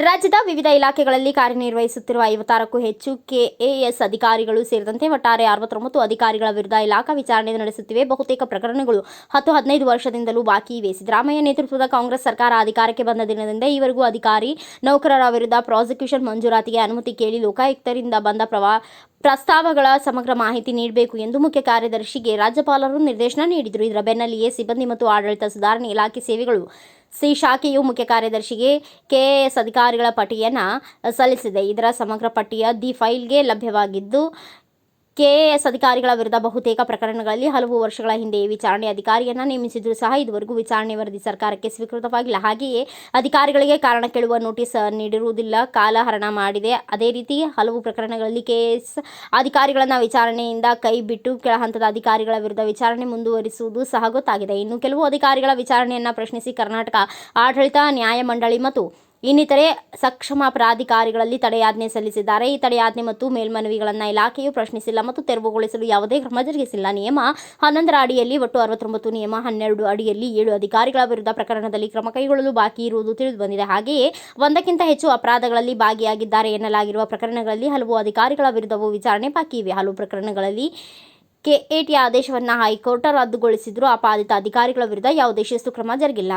ರಾಜ್ಯದ ವಿವಿಧ ಇಲಾಖೆಗಳಲ್ಲಿ ಕಾರ್ಯನಿರ್ವಹಿಸುತ್ತಿರುವ ಐವತ್ತಾರಕ್ಕೂ ಹೆಚ್ಚು ಕೆಎಎಸ್ ಅಧಿಕಾರಿಗಳು ಸೇರಿದಂತೆ ಒಟ್ಟಾರೆ ಅರವತ್ತೊಂಬತ್ತು ಅಧಿಕಾರಿಗಳ ವಿರುದ್ಧ ಇಲಾಖಾ ವಿಚಾರಣೆ ನಡೆಸುತ್ತಿವೆ. ಬಹುತೇಕ ಪ್ರಕರಣಗಳು ಹತ್ತು ಹದಿನೈದು ವರ್ಷದಿಂದಲೂ ಬಾಕಿ ಇವೆ. ಸಿದ್ದರಾಮಯ್ಯ ನೇತೃತ್ವದ ಕಾಂಗ್ರೆಸ್ ಸರ್ಕಾರ ಅಧಿಕಾರಕ್ಕೆ ಬಂದ ದಿನದಿಂದ ಈವರೆಗೂ ಅಧಿಕಾರಿ ನೌಕರರ ವಿರುದ್ಧ ಪ್ರಾಸಿಕ್ಯೂಷನ್ ಮಂಜೂರಾತಿಗೆ ಅನುಮತಿ ಕೇಳಿ ಲೋಕಾಯುಕ್ತರಿಂದ ಬಂದ ಪ್ರವಾ, ಪ್ರಸ್ತಾವಗಳ ಸಮಗ್ರ ಮಾಹಿತಿ ನೀಡಬೇಕು ಎಂದು ಮುಖ್ಯ ಕಾರ್ಯದರ್ಶಿಗೆ ರಾಜ್ಯಪಾಲರು ನಿರ್ದೇಶನ ನೀಡಿದರು. ಇದರ ಬೆನ್ನಲ್ಲಿಯೇ ಸಿಬ್ಬಂದಿ ಮತ್ತು ಆಡಳಿತ ಸುಧಾರಣೆ ಇಲಾಖೆ ಸೇವೆಗಳು ಸಿ ಶಾಖೆಯು ಮುಖ್ಯ ಕಾರ್ಯದರ್ಶಿಗೆ ಕೆಎಎಸ್ ಅಧಿಕಾರಿಗಳ ಪಟ್ಟಿಯನ್ನು ಸಲ್ಲಿಸಿದೆ. ಇದರ ಸಮಗ್ರ ಪಟ್ಟಿಯ ದಿ ಫೈಲ್ಗೆ ಲಭ್ಯವಾಗಿದ್ದು ಕೆಎಎಸ್ ಅಧಿಕಾರಿಗಳ ವಿರುದ್ಧ ಬಹುತೇಕ ಪ್ರಕರಣಗಳಲ್ಲಿ ಹಲವು ವರ್ಷಗಳ ಹಿಂದೆಯೇ ವಿಚಾರಣೆ ಅಧಿಕಾರಿಯನ್ನು ನೇಮಿಸಿದ್ರು ಸಹ ಇದುವರೆಗೂ ವಿಚಾರಣೆ ವರದಿ ಸರ್ಕಾರಕ್ಕೆ ಸ್ವೀಕೃತವಾಗಿಲ್ಲ. ಹಾಗೆಯೇ ಅಧಿಕಾರಿಗಳಿಗೆ ಕಾರಣ ಕೇಳುವ ನೋಟಿಸ್ ನೀಡಿರುವುದಿಲ್ಲ. ಕಾಲಹರಣ ಮಾಡಿದೆ. ಅದೇ ರೀತಿ ಹಲವು ಪ್ರಕರಣಗಳಲ್ಲಿ ಕೆಎಎಸ್ ಅಧಿಕಾರಿಗಳನ್ನು ವಿಚಾರಣೆಯಿಂದ ಕೈ ಬಿಟ್ಟು ಕೆಳ ಹಂತದ ಅಧಿಕಾರಿಗಳ ವಿರುದ್ಧ ವಿಚಾರಣೆ ಮುಂದುವರಿಸುವುದು ಸಹ ಗೊತ್ತಾಗಿದೆ. ಇನ್ನು ಕೆಲವು ಅಧಿಕಾರಿಗಳ ವಿಚಾರಣೆಯನ್ನು ಪ್ರಶ್ನಿಸಿ ಕರ್ನಾಟಕ ಆಡಳಿತ, ನ್ಯಾಯಮಂಡಳಿ ಮತ್ತು ಇನ್ನಿತರೆ ಸಕ್ಷಮ ಪ್ರಾಧಿಕಾರಿಗಳಲ್ಲಿ ತಡೆಯಾಜ್ಞೆ ಸಲ್ಲಿಸಿದ್ದಾರೆ. ಈ ತಡೆಯಾಜ್ಞೆ ಮತ್ತು ಮೇಲ್ಮನವಿಗಳನ್ನು ಇಲಾಖೆಯು ಪ್ರಶ್ನಿಸಿಲ್ಲ ಮತ್ತು ತೆರವುಗೊಳಿಸಲು ಯಾವುದೇ ಕ್ರಮ ಜರುಗಿಸಿಲ್ಲ. ನಿಯಮ ಹನ್ನೊಂದರ ಅಡಿಯಲ್ಲಿ ಒಟ್ಟು ಅರವತ್ತೊಂಬತ್ತು, ನಿಯಮ ಹನ್ನೆರಡು ಅಡಿಯಲ್ಲಿ ಏಳು ಅಧಿಕಾರಿಗಳ ವಿರುದ್ಧ ಪ್ರಕರಣದಲ್ಲಿ ಕ್ರಮ ಕೈಗೊಳ್ಳಲು ಬಾಕಿ ಇರುವುದು ತಿಳಿದುಬಂದಿದೆ. ಹಾಗೆಯೇ ಒಂದಕ್ಕಿಂತ ಹೆಚ್ಚು ಅಪರಾಧಗಳಲ್ಲಿ ಭಾಗಿಯಾಗಿದ್ದಾರೆ ಎನ್ನಲಾಗಿರುವ ಪ್ರಕರಣಗಳಲ್ಲಿ ಹಲವು ಅಧಿಕಾರಿಗಳ ವಿರುದ್ಧವೂ ವಿಚಾರಣೆ ಬಾಕಿ ಇವೆ. ಹಲವು ಪ್ರಕರಣಗಳಲ್ಲಿ ಕೆಎಟಿ ಆದೇಶವನ್ನು ಹೈಕೋರ್ಟ್ ರದ್ದುಗೊಳಿಸಿದರೂ ಅಪಾದಿತ ಅಧಿಕಾರಿಗಳ ವಿರುದ್ಧ ಯಾವುದೇ ಶಿಸ್ತು ಕ್ರಮ ಜರುಗಿಲ್ಲ.